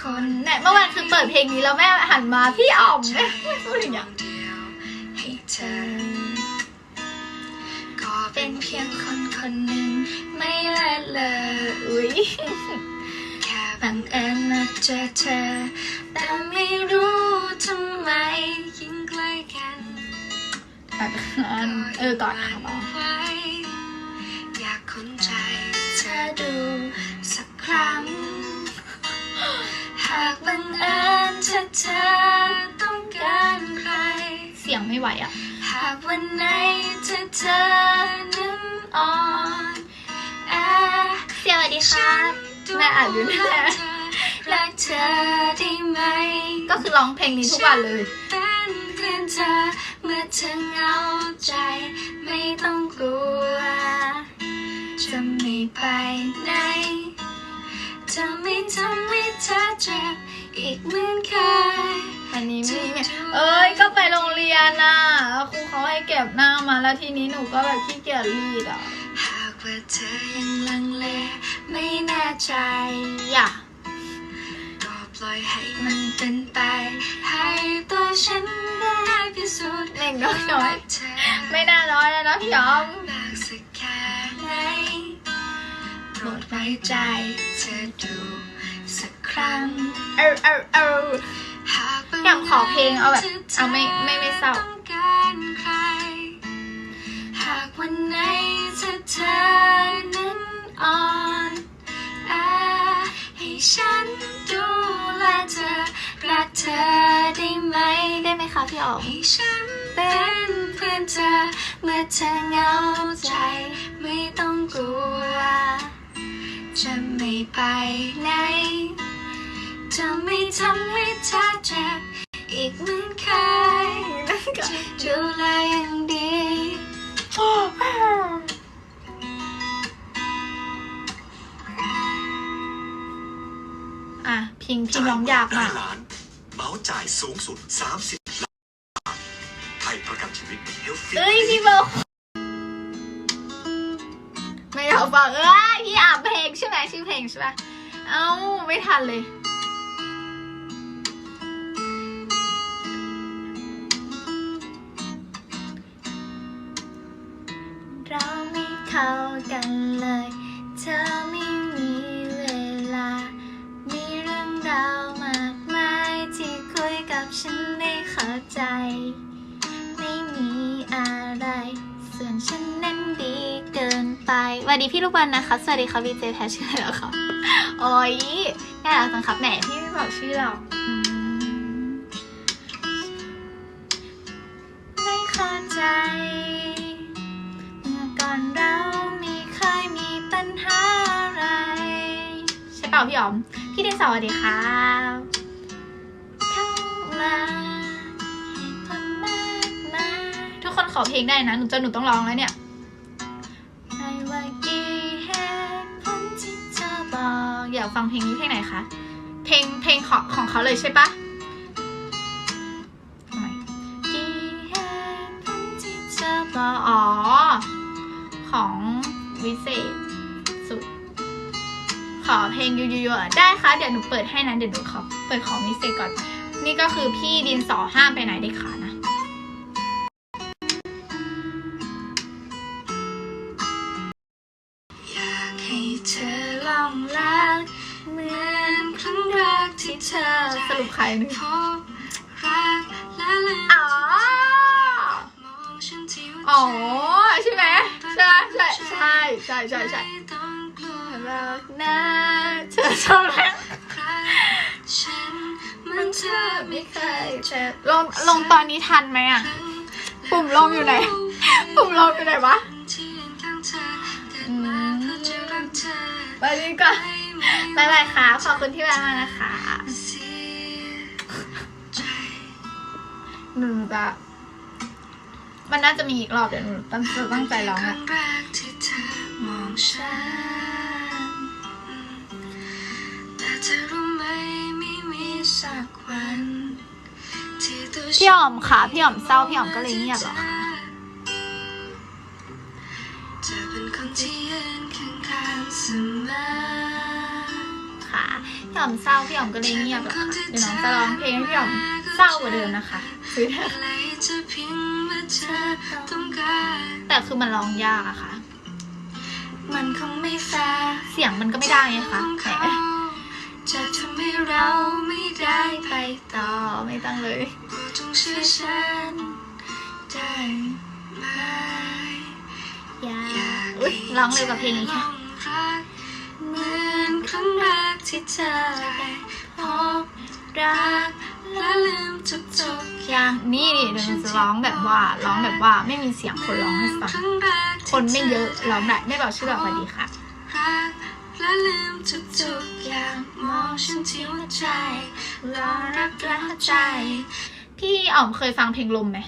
คนเนี่ยเมื่อวานคือเปิดเพลงนี้แล้วแม่หันมาพี่อ๋อมแม่ไม่พูดอย่างเงี้ยเดียวให้เธอก็เป็นเพียงคนคนหนึ่งไม่ละเลยอุ้ยแค่บังเอิญมาเจอเธอ แต่ไม่รู้ทำไมยิ่งใกล้กันเออกอดค่ะากบังเอิญเธอเธอต้องการใคร เสียงไม่ไหวอะ หากวันไหนเธอเธอนั้นอ่อนแอสวัสดีค่ะแม่อ่านอยู่นะรักเธอได้ไหม ก็คือร้องเพลงนี้ทุกวันเลยเป็นเพื่อนเธอเมื่อเธอเหงาใจไม่ต้องกลัว จะไม่ไปไหน จะไม่ทำให้เธอเจ็บอีกเหมือนเคยอันนี้มีไงเอ้ยก็ไปโรงเรียนน่ะแล้วครูเขาให้เก็บหน้ามาแล้วทีนี้หนูก็แบบขี้เกียจรีดอะหากว่าเธอยังลังเลไม่แน่ใจอย่าก็ปล่อยให้มันเป็นไปให้ตัวฉันได้พิสูจน์เล่นน้อยน้อยเธอๆไม่น่าน้อยแล้วนะพี่ยอม ว้ใจเธอดูสักครั้ง เออเออเออหากบางอยากขอเพลงเอาแบบวันเอาไม่ไม่ไม่เศร้าต้องการใครหากวันไหนเธอเธอนั้นอ่อนแอให้ฉันดูแลเธอรักเธอได้ไหมได้ไหมคะพี่อ๋อมให้ฉันเป็นเพื่อนเธอเมื่อเธอเหงาใจไม่ต้องกลัว จะไม่ไปไหน จะไม่ทำให้เธอเจ็บอีกเหมือนเคยจะดูแลอย่างดีอะพิงพิงร้องยากมากล้านเหมาจ่ายสูงสุด 30 ล้านบาทไทยประกันชีวิตเฮลฟิเอ้ยพี่บอกไม่อยากฟังเอ้ย ชื่อเพลงใช่ปะเอ้าไม่ทันเลย เราไม่เข้ากันเลย เธอไม่มีเวลา มีเรื่องราวมากมายที่คุยกับฉันไม่เข้าใจ กินไปสวัสดีพี่ลูกบอลนะคะ สวัสดีค่ะวีเจแพชชื่ออะไรแล้วคะโอ้ยน่ารักจังครับแหนพี่ไม่บอกชื่อเราอืมไม่เข้าใจ เมื่อก่อนเราไม่เคยมีปัญหาอะไร ใช่เปล่าพี่อ๋อม พี่ดินสวัสดีครับเข้ามาเหตุผลมากมายทุกคนขอเพลงได้นะ หนูจะหนูต้องร้องแล้วเนี่ย ฟังเพลงนี้เพลงไหนคะ เพลงเพลงของของเขาเลยใช่ปะอ๋อ ของวิเศษสุด ขอเพลงยูยูยูอะได้ค่ะ เดี๋ยวหนูเปิดให้นะ เดี๋ยวหนูขอเปิดของวิเศษก่อน นี่ก็คือพี่ดินสอห้ามไปไหนได้ขานะอยากให้เธอลองรัก กที่เธอสรุปใครนึงพบรักและลืมอ๋อมองฉันที่หัวใจอ๋อ ใช่ไหมใช่ใช่ใช่ใช่ใช่ใช่ไม่ต้องกลัวรักนะเธอชอบแล้วใครฉันมันเธอไม่เคยเจ็บลงลงตอนนี้ทันไหมอะ ปุ่มลงอยู่ไหน ปุ่มลงอยู่ไหนวะที่ยืนข้างเธอเกิดมาเพื่อจะรักเธอไปดีก่อน บายบายค่ะ ขอบคุณที่แวะมานะคะเสียใจหนูจะมันน่าจะมีอีกรอบเดี๋ยวหนูตั้งตั้งใจร้องคอะรั้งแรกที่เธอมองฉันแต่เธอรู้ไหมไม่มีสักวันที่ตัวฉันพี่อ๋อมค่ะ พี่อ๋อมเศร้า พี่อ๋อมก็เลยเงียบเหรอคะจะเป็นคนที่ยืนข้างๆเสมอ ค่ะพี่อ๋อมเศร้าพี่อ๋อมก็เลยเงียบอะค่ะเดี๋ยวน้องจะร้องเพลงให้พี่อ๋อมเศร้ากว่าเดิมนะคะซื้อเถอะอะไรจะเพียงเมื่อเธอต้องการแต่คือมันร้องยากอะค่ะ มันคงไม่แฟร์เสียงมันก็ไม่ได้ไงคะของแหเขามจะทำให้เราไม่ได้ไปต่อไม่ต้องเลยโปรดจงเชื่อฉันได้ไหมยากอุ้ยร้องเร็วกว่าเพลงนี้ค่ะรักเหมือน ครั้งแรกที่เธอได้พบรักและลืมทุกทุกๆยังนี่นี่เดี๋ยวหนูจะร้องแบบว่าร้องแบบว่าไม่มีเสียงคนร้องให้ฟังคนไม่เยอะร้องได้ไม่บอกชื่อแบบสวัสดีค่ะรักและลืมทุกทุกๆอย่างมองฉันที่หัวใจรอรักและหัวใจ พี่อ๋อมเคยฟังเพลงลมไหม